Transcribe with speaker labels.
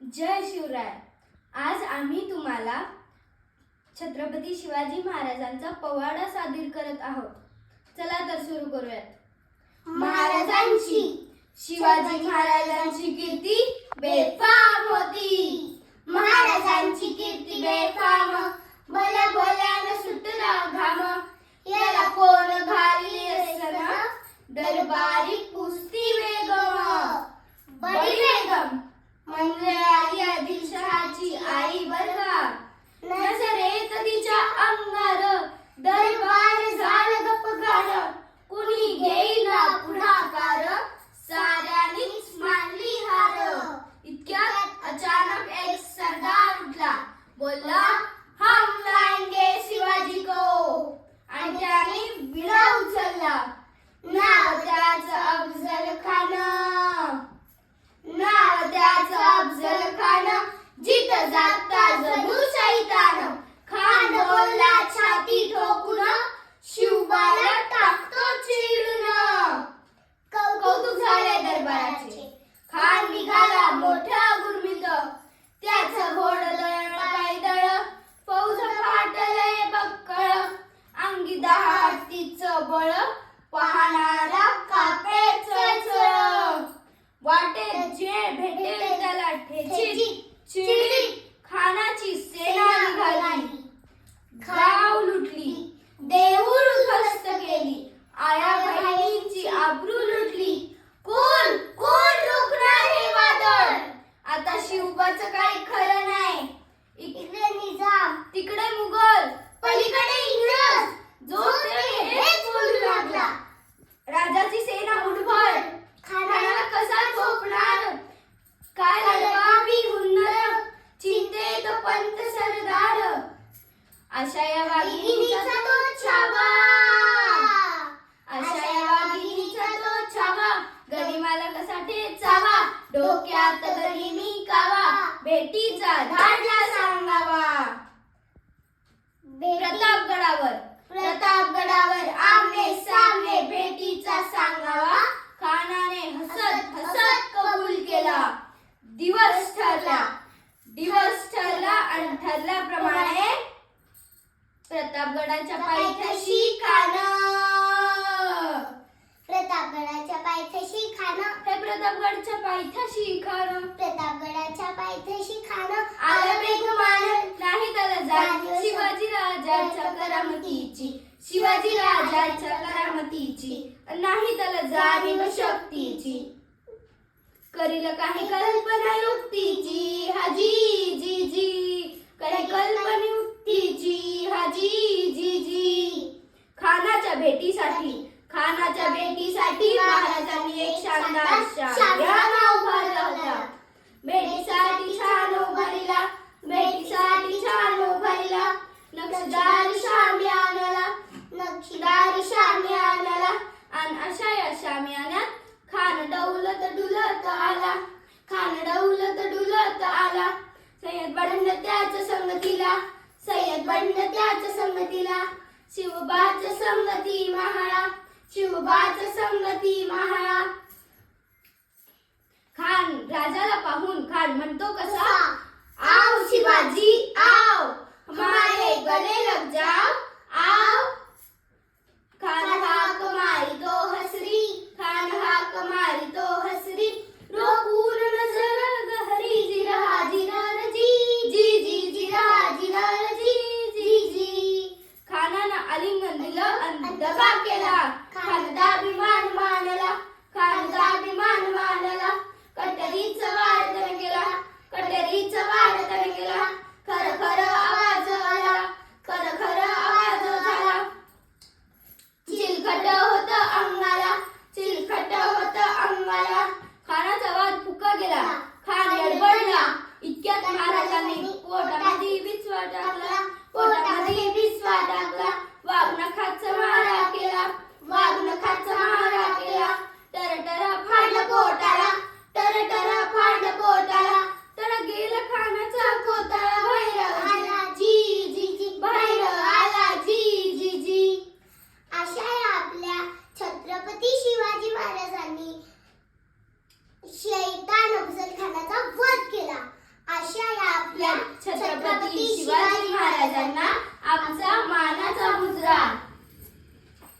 Speaker 1: जय शिवराय. आज आम्ही तुम्हाला छत्रपती शिवाजी महाराजांचा पवाडा सादर करत आहोत. चला तर सुरू करूयात. महाराजांची शिवाजी महाराजांची कीर्ती बेफाम होती. महाराजांची कीर्ती बे शिवबाच काही खरं नाही. इकडे निजाम तिकडे मुघल पलीकडे इंग्रज. जो हेच बोलू लागला. राजाची सेना मुठभर खानाला कसा झोपणार? काय हलवावी हुन्नर? चिंतेत पंत सरदार. अशा या वाघिणीचा तो छावा अशा या वाघिणीचा तो छावा गरिमाला कसा ठेचावा? डोक्यात गनिमी कावा भेटीचा धाडला सांगावा. प्रतापगडावर. प्रतापगडावर आमने सामने भेटीचा सांगावा. खानाने हसत हसत कबूल केला. दिवस ठरला. दिवस ठरला आणि ठरल्याप्रमाणे प्रतापगडाच्या पायथ्याशी खान
Speaker 2: प्रतापगडाच्या पायथ्याशी खाणं.
Speaker 1: हे प्रतापगडच्या
Speaker 2: प्रतापगडाच्या पायथ्याशी खाणं
Speaker 1: आलं बेगुमान नाही त्याला जाणीव शिवाजी राजाच्या करामतीची शिवाजी राजाच्या करामतीची नाही त्याला जाणीव शक्तीची. करील काही कल्पना युक्तीची. हाजी जी जी. सय्यद बंड त्याच संगतीला सय्यद बंड त्याच संगतीला. शिवबाच संगती महाळा शिवबाच संगती महाळा.